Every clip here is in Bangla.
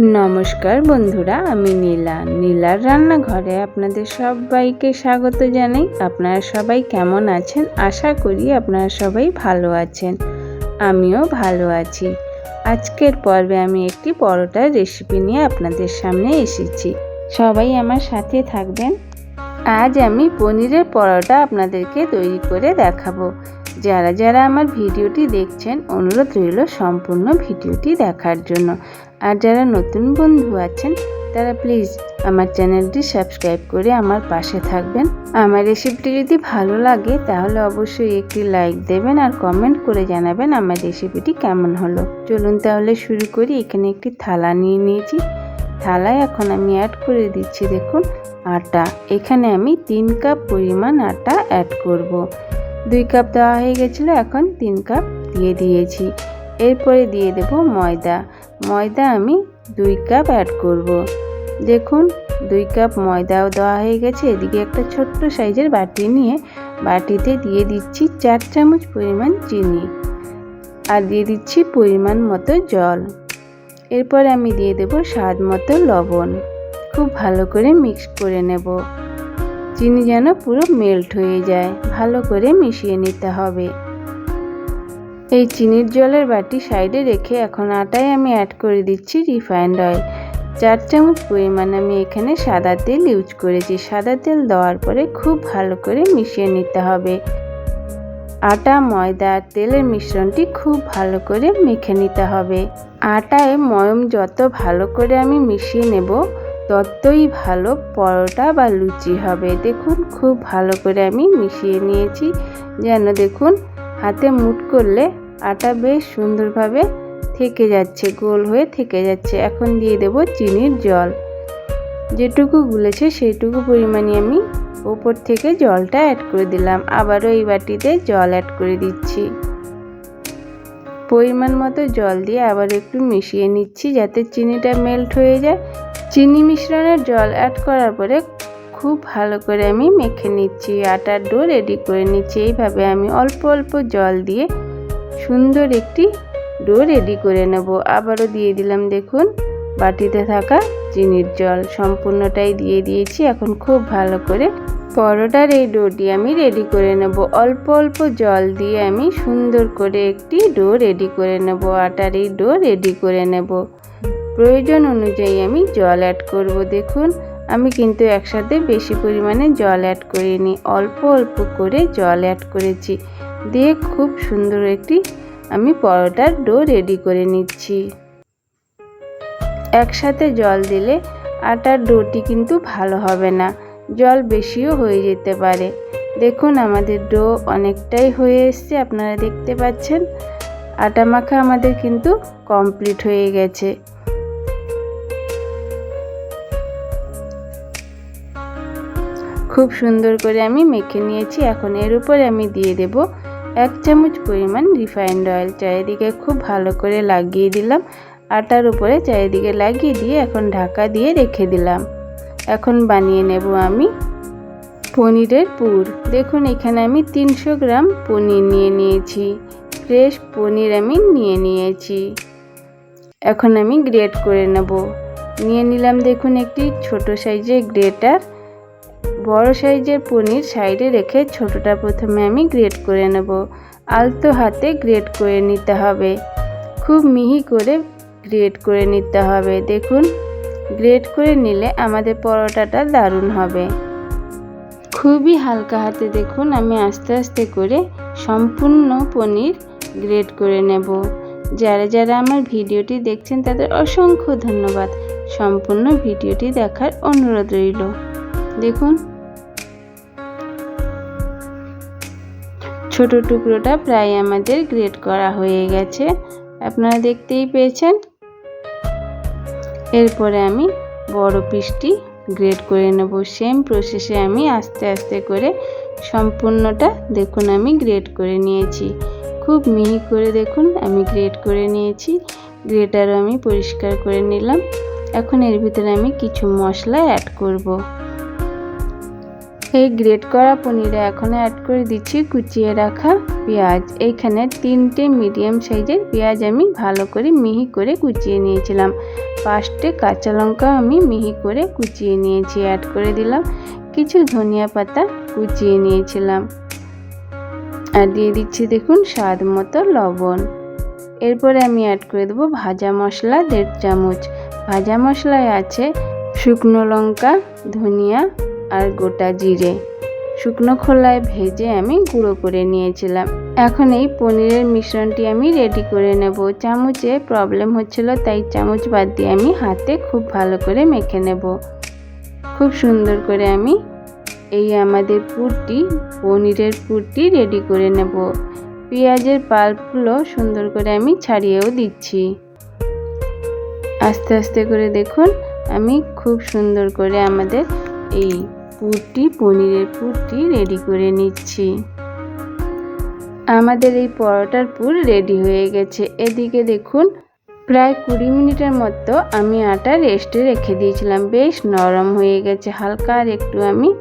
নমস্কার বন্ধুরা, আমি নীলা। নীলার রান্নাঘরে আপনাদের সবাইকে স্বাগত জানাই। আপনারা সবাই কেমন আছেন? আশা করি আপনারা সবাই ভালো আছেন। আমিও ভালো আছি। আজকের পর্বে আমি একটি পরোটার রেসিপি নিয়ে আপনাদের সামনে এসেছি। সবাই আমার সাথে থাকবেন। আজ আমি পনিরের পরোটা আপনাদেরকে তৈরি করে দেখাবো। যারা যারা আমার ভিডিওটি দেখছেন, অনুরোধ রইল সম্পূর্ণ ভিডিওটি দেখার জন্য। আর যারা নতুন বন্ধু আছেন, তারা প্লিজ আমার চ্যানেলটি সাবস্ক্রাইব করে আমার পাশে থাকবেন। আমার রেসিপিটি যদি ভালো লাগে, তাহলে অবশ্যই একটি লাইক দেবেন আর কমেন্ট করে জানাবেন আমার রেসিপিটি কেমন হলো। চলুন তাহলে শুরু করি। এখানে একটি থালা নিয়ে নিয়েছি। থালায় এখন আমি অ্যাড করে দিচ্ছি দেখুন, আটা। এখানে আমি তিন কাপ পরিমাণ আটা অ্যাড করব। দুই কাপ দেওয়া হয়ে গেছিল, এখন তিন কাপ দিয়ে দিয়েছি। এরপরে দিয়ে দেব ময়দা। ময়দা আমি দুই কাপ অ্যাড করব। দেখুন, দুই কাপ ময়দাও দেওয়া হয়ে গেছে। এদিকে একটা ছোট্ট সাইজের বাটি নিয়ে বাটিতে দিয়ে দিচ্ছি চার চামচ পরিমাণ চিনি আর দিয়ে দিচ্ছি পরিমাণ মতো জল। এরপর আমি দিয়ে দেব স্বাদ মতো লবণ। খুব ভালো করে মিক্স করে নেব। চিনি যেন পুরো মেল্ট হয়ে যায়। ভালো করে মিশিয়ে নিতে হবে। এই চিনির জলের বাটি সাইডে রেখে এখন আটায় আমি অ্যাড করে দিচ্ছি রিফাইন্ড অয়েল চার চামচ পরিমাণ আমি এখানে সাদা তেল ইউজ করেছি। সাদা তেল দেওয়ার পরে খুব ভালো করে মিশিয়ে নিতে হবে। আটা, ময়দা আর তেলের মিশ্রণটি খুব ভালো করে মেখে নিতে হবে। আটায় ময়ম যত ভালো করে আমি মিশিয়ে নেব, ততই ভালো পরোটা বা লুচি হবে। দেখুন, খুব ভালো করে আমি মিশিয়ে নিয়েছি। যেন দেখুন, হাতে মুট করলে আটা বেশ সুন্দরভাবে থেকে যাচ্ছে, গোল হয়ে থেকে যাচ্ছে। এখন দিয়ে দেব চিনির জল। যেটুকু গুলেছে সেইটুকু পরিমাণে আমি উপর থেকে জলটা অ্যাড করে দিলাম। আবারও এই বাটিতে জল অ্যাড করে দিচ্ছি। পরিমাণ মতো জল দিয়ে আবার একটু মিশিয়ে নিচ্ছি যাতে চিনিটা মেল্ট হয়ে যায়। চিনি মিশ্রণের জল অ্যাড করার পরে খুব ভালো করে আমি মেখে নিচ্ছি। আটার ডো রেডি করে নিচ্ছি। এইভাবে আমি অল্প অল্প জল দিয়ে সুন্দর একটি ডো রেডি করে নেব। আবারও দিয়ে দিলাম দেখুন, বাটিতে থাকা চিনির জল। সম্পূর্ণটাই দিয়ে দিয়েছি। এখন খুব ভালো করে পরোটার এই ডোটি আমি রেডি করে নেব। অল্প অল্প জল দিয়ে আমি সুন্দর করে একটি ডো রেডি করে নেব। আটার এই ডো রেডি করে নেব। প্রয়োজন অনুযায়ী আমি জল অ্যাড করব। দেখুন, আমি কিন্তু একসাথে বেশি পরিমাণে জল অ্যাড করিনি। অল্প অল্প করে জল অ্যাড করেছি। দিয়ে খুব সুন্দর একটি আমি পরোটার ডো রেডি করে নিচ্ছি। একসাথে জল দিলে আটার ডোটি কিন্তু ভালো হবে না, জল বেশিও হয়ে যেতে পারে। দেখুন আমাদের ডো অনেকটাই হয়ে এসছে, আপনারা দেখতে পাচ্ছেন। আটা মাখা আমাদের কিন্তু কমপ্লিট হয়ে গেছে। খুব সুন্দর করে আমি মেখে নিয়েছি, এখন এর উপরে আমি দিয়ে দেব এক চামচ পরিমাণ রিফাইন্ড অয়েল চারিদিকে খুব ভালো করে লাগিয়ে দিলাম আটার উপরে চারিদিকে লাগিয়ে দিয়ে এখন ঢাকা দিয়ে রেখে দিলাম। এখন বানিয়ে নেব আমি পনিরের পুর। দেখুন, এখানে আমি তিনশো গ্রাম পনির নিয়ে নিয়েছি। ফ্রেশ পনির আমি নিয়ে নিয়েছি। এখন আমি গ্রেট করে নেব। নিয়ে নিলাম, দেখুন, একটি ছোট সাইজের গ্রেটার। বড় সাইজের পনির সাইডে রেখে ছোটটা প্রথমে আমি গ্রেট করে নেব। আলতো হাতে গ্রেট করে নিতে হবে। খুব মিহি করে গ্রেট করে নিতে হবে। দেখুন, গ্রেট করে নিলে আমাদের পরোটাটা দারুণ হবে। খুবই হালকা হাতে দেখুন, আমি আস্তে আস্তে করে সম্পূর্ণ পনির গ্রেট করে নেব। যারা যারা আমার ভিডিওটি দেখছেন, তাদের অসংখ্য ধন্যবাদ। সম্পূর্ণ ভিডিওটি দেখার অনুরোধ রইল। দেখুন। ছোট টুকরোটা প্রায় আমাদের গ্রেট করা হয়ে গেছে। আপনারা দেখতেই পেয়েছেন। এরপরে আমি বড় পিসটি গ্রেট করে নেব। সেম প্রসেসে আমি আস্তে আস্তে করে সম্পূর্ণটা দেখুন আমি গ্রেট করে নিয়েছি। খুব মিহি করে দেখুন আমি গ্রেট করে নিয়েছি। গ্রেটারও আমি পরিষ্কার করে নিলাম। এখন এর ভিতরে আমি কিছু মশলা অ্যাড করব। এই গ্রেট করা পনিরে এখন অ্যাড করে দিচ্ছি, কুচিয়ে রাখা পেঁয়াজ। এইখানে তিনটে মিডিয়াম সাইজের পেঁয়াজ আমি ভালো করে মিহি করে কুচিয়ে নিয়েছিলাম। পাঁচটে কাঁচা লঙ্কা আমি মিহি করে কুচিয়ে নিয়েছি অ্যাড করে দিলাম। কিছু ধনিয়া পাতা কুচিয়ে নিয়েছিলাম। আর দিয়ে দিচ্ছি দেখুন স্বাদ মতো লবণ। এরপরে আমি অ্যাড করে দেবো ভাজা মশলা দেড় চামচ। ভাজা মশলায় আছে শুকনো লঙ্কা, ধনিয়া আর গোটা জিরে। শুকনো খোলায় ভেজে আমি গুঁড়ো করে নিয়েছিলাম। এখন এই পনিরের মিশ্রণটি আমি রেডি করে নেব। চামচে প্রবলেম হচ্ছিল, তাই চামচ বাদ দিয়ে আমি হাতে খুব ভালো করে মেখে নেব। খুব সুন্দর করে আমি এই আমাদের পুরটি, পনিরের পুরটি রেডি করে নেব। পেঁয়াজের পাল্পগুলো সুন্দর করে আমি ছাড়িয়েও দিচ্ছি। আস্তে আস্তে করে দেখুন, আমি খুব সুন্দর করে আমাদের এই পুরটি পনিরের পুরটি রেডি করে নিচ্ছি। আমাদের এই পরোটার পুর রেডি হয়ে গেছে। এদিকে দেখুন, প্রায় কুড়ি মিনিটের মতো আমি আটা রেস্টে রেখে দিয়েছিলাম। বেশ নরম হয়ে গেছে। হালকা আর একটু আমি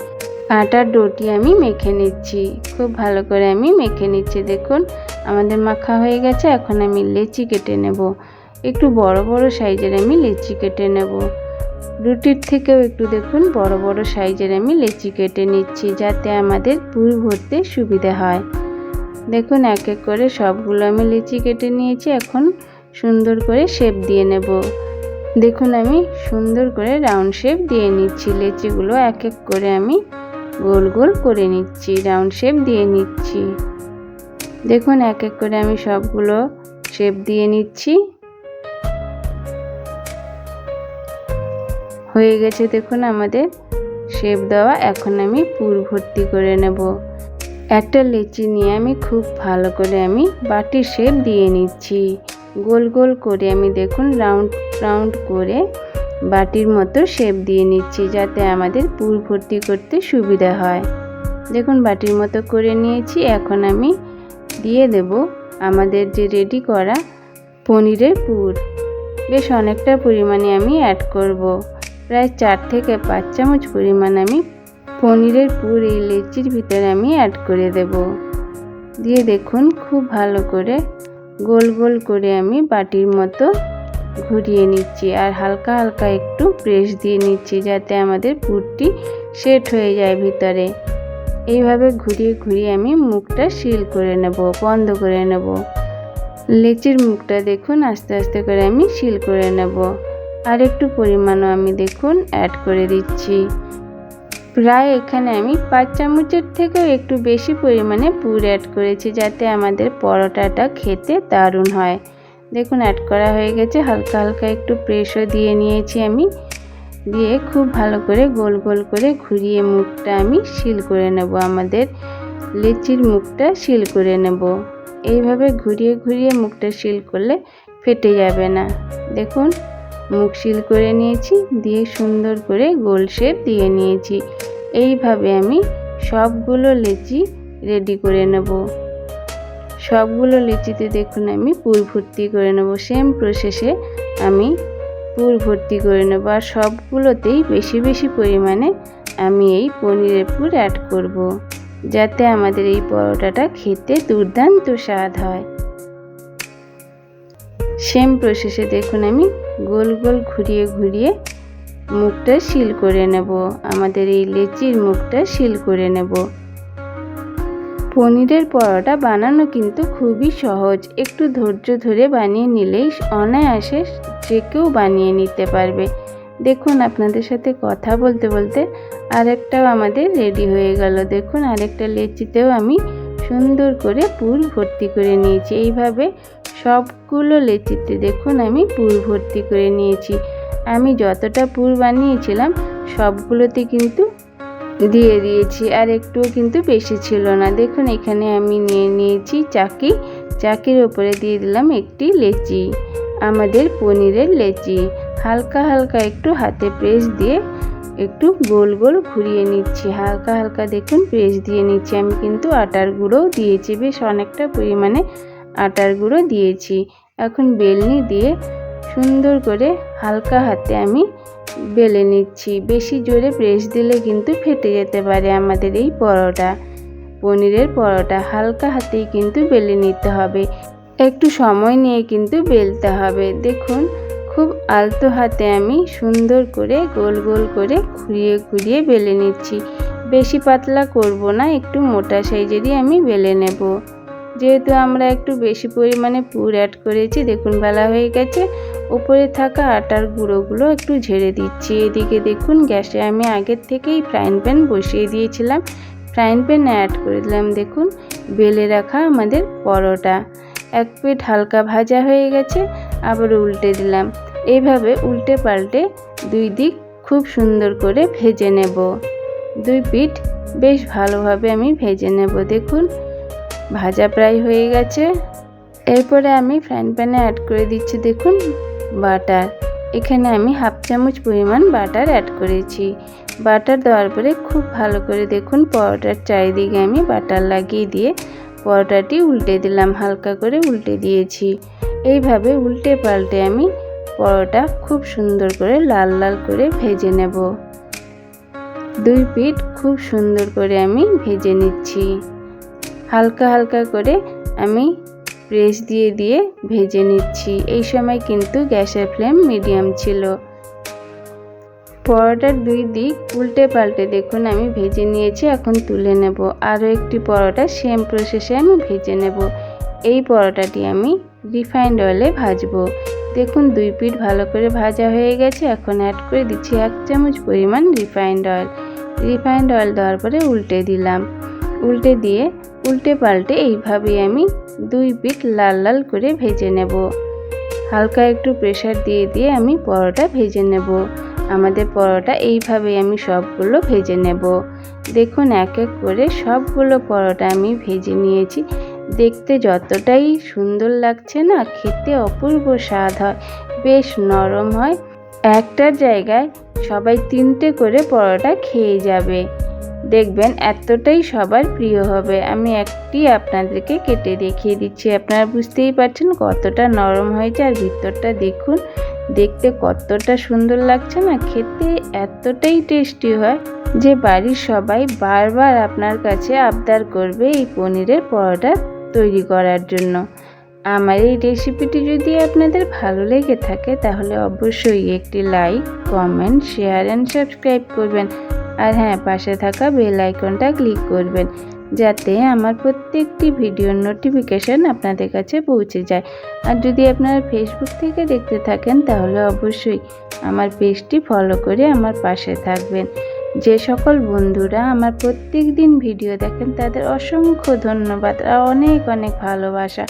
আটার ডোটি আমি মেখে নিচ্ছি। খুব ভালো করে আমি মেখে নিচ্ছি। দেখুন, আমাদের মাখা হয়ে গেছে। এখন আমি লেচি কেটে নেব। একটু বড় বড় সাইজের আমি লেচি কেটে নেব। রুটির থেকেও একটু দেখুন, বড় বড় সাইজের আমি লেচি কেটে নিচ্ছি যাতে আমাদের পুর ভরতে সুবিধা হয়। দেখুন, এক এক করে সবগুলো আমি লিচি কেটে নিয়েছি, এখন সুন্দর করে শেপ দিয়ে নেব। দেখুন, আমি সুন্দর করে রাউন্ড শেপ দিয়ে নিচ্ছি, লেচিগুলো এক এক করে আমি গোল গোল করে নিচ্ছি, রাউন্ড শেপ দিয়ে নিচ্ছি। দেখুন, এক এক করে আমি সবগুলো শেপ দিয়ে নিচ্ছি। হয়ে গেছে দেখুন আমাদের শেপ দেওয়া। এখন আমি পুর ভর্তি করে নেব। একটা লেচি নিয়ে আমি খুব ভালো করে আমি বাটির শেপ দিয়ে নিচ্ছি। গোল গোল করে আমি দেখুন রাউন্ড রাউন্ড করে বাটির মতো শেপ দিয়ে নিচ্ছি যাতে আমাদের পুর ভর্তি করতে সুবিধা হয়। দেখুন বাটির মতো করে নিয়েছি। এখন আমি দিয়ে দেব আমাদের যে রেডি করা পনিরের পুর। বেশ অনেকটা পরিমাণে আমি অ্যাড করব। প্রায় চার থেকে পাঁচ চামচ পরিমাণ আমি পনিরের পুর এই লেচির ভিতরে আমি অ্যাড করে দেব। দিয়ে দেখুন খুব ভালো করে গোল গোল করে আমি বাটির মতো ঘুরিয়ে নিচ্ছি আর হালকা হালকা একটু প্রেস দিয়ে নিচ্ছি যাতে আমাদের পুরটি সেট হয়ে যায় ভিতরে। এইভাবে ঘুরিয়ে ঘুরিয়ে আমি মুখটা সিল করে নেব, বন্ধ করে নেব। লেচির মুখটা দেখুন আস্তে আস্তে করে আমি সিল করে নেব। আর একটু পরিমাণও আমি দেখুন অ্যাড করে দিচ্ছি। প্রায় এখানে আমি পাঁচ চামচের থেকেও একটু বেশি পরিমাণে পুর অ্যাড করেছি যাতে আমাদের পরোটাটা খেতে দারুণ হয়। দেখুন অ্যাড করা হয়ে গেছে, হালকা হালকা একটু প্রেসও দিয়ে নিয়েছি আমি। দিয়ে খুব ভালো করে গোল গোল করে ঘুরিয়ে মুখটা আমি শিল করে নেব, আমাদের লিচির মুখটা শিল করে নেব। এইভাবে ঘুরিয়ে ঘুরিয়ে মুখটা শিল করলে ফেটে যাবে না। দেখুন মুখ শিল করে নিয়েছি, দিয়ে সুন্দর করে গোল শেপ দিয়ে নিয়েছি। এইভাবে আমি সবগুলো লেচি রেডি করে নেব। সবগুলো লিচিতে দেখুন আমি পুর ভর্তি করে নেব। সেম প্রসেসে আমি পুর ভর্তি করে নেব। আর সবগুলোতেই বেশি বেশি পরিমাণে আমি এই পনিরের পুর অ্যাড করব। যাতে আমাদের এই পরোটাটা খেতে দুর্দান্ত স্বাদ হয়। সেম প্রসেসে দেখুন আমি গোল গোল ঘুরিয়ে ঘুরিয়ে মুখটা শিল করে নেব। আমাদের এই লেচির মুখটা শিল করে নেব। পনিরের পরোটা বানানো কিন্তু খুবই সহজ। একটু ধৈর্য ধরে বানিয়ে নিলেই অনায়াসে যে কেউ বানিয়ে নিতে পারবে। দেখুন আপনাদের সাথে কথা বলতে বলতে আরেকটাও আমাদের রেডি হয়ে গেল। দেখুন আরেকটা লেচিতেও আমি সুন্দর করে পুর ভর্তি করে নিয়েছি। এইভাবে সবগুলো লেচিতে দেখুন আমি পুর ভর্তি করে নিয়েছি। আমি যতটা পুর বানিয়েছিলাম, সবগুলোতে কিন্তু দিয়ে দিয়েছি। আর একটুও কিন্তু বেশি ছিল না। দেখুন, এখানে আমি নিয়ে নিয়েছি চাকি। চাকির ওপরে দিয়ে দিলাম একটি লেচি, আমাদের পনিরের লেচি। হালকা হালকা একটু হাতে প্রেস দিয়ে একটু গোল গোল ঘুরিয়ে নিচ্ছি। হালকা হালকা দেখুন প্রেস দিয়ে নিচ্ছি। আমি কিন্তু আটার গুঁড়োও দিয়েছি। বেশ অনেকটা পরিমাণে আটার গুঁড়ো দিয়েছি। এখন বেলনি দিয়ে সুন্দর করে হালকা হাতে আমি বেলে নিচ্ছি। বেশি জোরে প্রেস দিলে কিন্তু ফেটে যেতে পারে আমাদের এই পরোটা। পনিরের পরোটা হালকা হাতেই কিন্তু বেলে নিতে হবে। একটু সময় নিয়ে কিন্তু বেলতে হবে। দেখুন, খুব আলতো হাতে আমি সুন্দর করে গোল গোল করে ঘুরিয়ে ঘুরিয়ে বেলে নিচ্ছি। বেশি পাতলা করব না, একটু মোটা সাইজেরই আমি বেলে নেব। যেহেতু আমরা একটু বেশি পরিমাণে পুর অ্যাড করেছি, দেখুন বেলা হয়ে গেছে। উপরে থাকা আটার গুঁড়োগুলো একটু ঝেড়ে দিচ্ছি। এদিকে দেখুন গ্যাসে আমি আগের থেকেই ফ্রাইং প্যান বসিয়ে দিয়েছিলাম। ফ্রাইং প্যানে অ্যাড করে দিলাম, দেখুন, বেলে রাখা আমাদের পরোটা। এক পিঠ হালকা ভাজা হয়ে গেছে, আবার উল্টে দিলাম। এইভাবে উল্টে পাল্টে দুই দিক খুব সুন্দর করে ভেজে নেব। দুই পিঠ বেশ ভালোভাবে আমি ভেজে নেব, দেখুন। ভাজা প্রায় হয়ে গেছে। এরপরে আমি ফ্রাইং প্যানে অ্যাড করে দিচ্ছি দেখুন, বাটার। এখানে আমি হাফ চামচ পরিমাণ বাটার অ্যাড করেছি। বাটার দেওয়ার পরে খুব ভালো করে দেখুন, পরোটার চারিদিকে আমি বাটার লাগিয়ে দিয়ে পরোটাটি উল্টে দিলাম, হালকা করে উল্টে দিয়েছি। এইভাবে উল্টে পাল্টে আমি পরোটা খুব সুন্দর করে লাল লাল করে ভেজে নেব। দুই পিঠ খুব সুন্দর করে আমি ভেজে নিচ্ছি। হালকা হালকা করে আমি প্রেস দিয়ে দিয়ে ভেজে নিচ্ছি। এই সময় কিন্তু গ্যাসের ফ্লেম মিডিয়াম ছিল। পরোটার দুই দিক উল্টে পাল্টে দেখুন, আমি ভেজে নিয়েছি, এখন তুলে নেব। আরও একটি পরোটা সেম প্রসেসে আমি ভেজে নেব। এই পরোটাটি আমি রিফাইন্ড অয়েলে ভাজবো। দেখুন, দুই পিঠ ভালো করে ভাজা হয়ে গেছে। এখন অ্যাড করে দিচ্ছি এক চামচ পরিমাণ রিফাইন্ড অয়েল রিফাইন্ড অয়েল দেওয়ার পরে উল্টে দিলাম। উল্টে দিয়ে উল্টে পাল্টে এইভাবেই আমি দুই পিঠ লাল লাল করে ভেজে নেব। হালকা একটু প্রেশার দিয়ে দিয়ে আমি পরোটা ভেজে নেব। আমাদের পরোটা এইভাবেই আমি সবগুলো ভেজে নেব। দেখুন এক এক করে সবগুলো পরোটা আমি ভেজে নিয়েছি। দেখতে যতটাই সুন্দর লাগছে না, খেতে অপূর্ব স্বাদ হয়, বেশ নরম হয়। একটার জায়গায় সবাই তিনটে করে পরোটা খেয়ে যাবে। দেখবেন এতটাই সবার প্রিয় হবে। আমি একটি আপনাদেরকে কেটে দেখিয়ে দিচ্ছি। আপনারা বুঝতেই পারছেন কতটা নরম হয়েছে আর ভিতরটা দেখুন, দেখতে কতটা সুন্দর লাগছে না? খেতে এতটাই টেস্টি হয় যে বাড়ির সবাই বারবার আপনার কাছে আবদার করবে এই পনিরের পরোটা তৈরি করার জন্য। আমার এই রেসিপিটি যদি আপনাদের ভালো লেগে থাকে তাহলে অবশ্যই একটি like, comment, share and subscribe করবেন। আর হ্যাঁ পাশে থাকা বেল আইকনটা ক্লিক করবেন, যাতে আমার প্রত্যেকটি ভিডিওর নোটিফিকেশান আপনাদের কাছে পৌঁছে যায়। আর যদি আপনারা ফেসবুক থেকে দেখতে থাকেন, তাহলে অবশ্যই আমার পেজটি ফলো করে আমার পাশে থাকবেন। যে সকল বন্ধুরা আমার প্রত্যেক দিন ভিডিও দেখেন, তাদের অসংখ্য ধন্যবাদ আর অনেক অনেক ভালোবাসা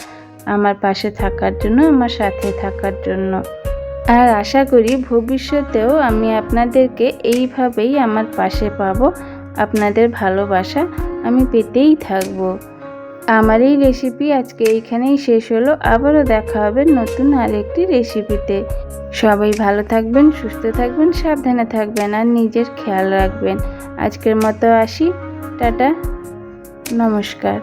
আমার পাশে থাকার জন্য, আমার সাথে থাকার জন্য। আর আশা করি ভবিষ্যতেও আমি আপনাদেরকে এইভাবেই আমার পাশে পাবো, আপনাদের ভালোবাসা আমি পেতেই থাকব। আমার এই রেসিপি আজকে এইখানেই শেষ হলো, আবারও দেখা হবে নতুন আরেকটি রেসিপিতে সবাই ভালো থাকবেন, সুস্থ থাকবেন, সাবধানে থাকবেন আর নিজের খেয়াল রাখবেন। আজকের মতো আসি, টাটা, নমস্কার।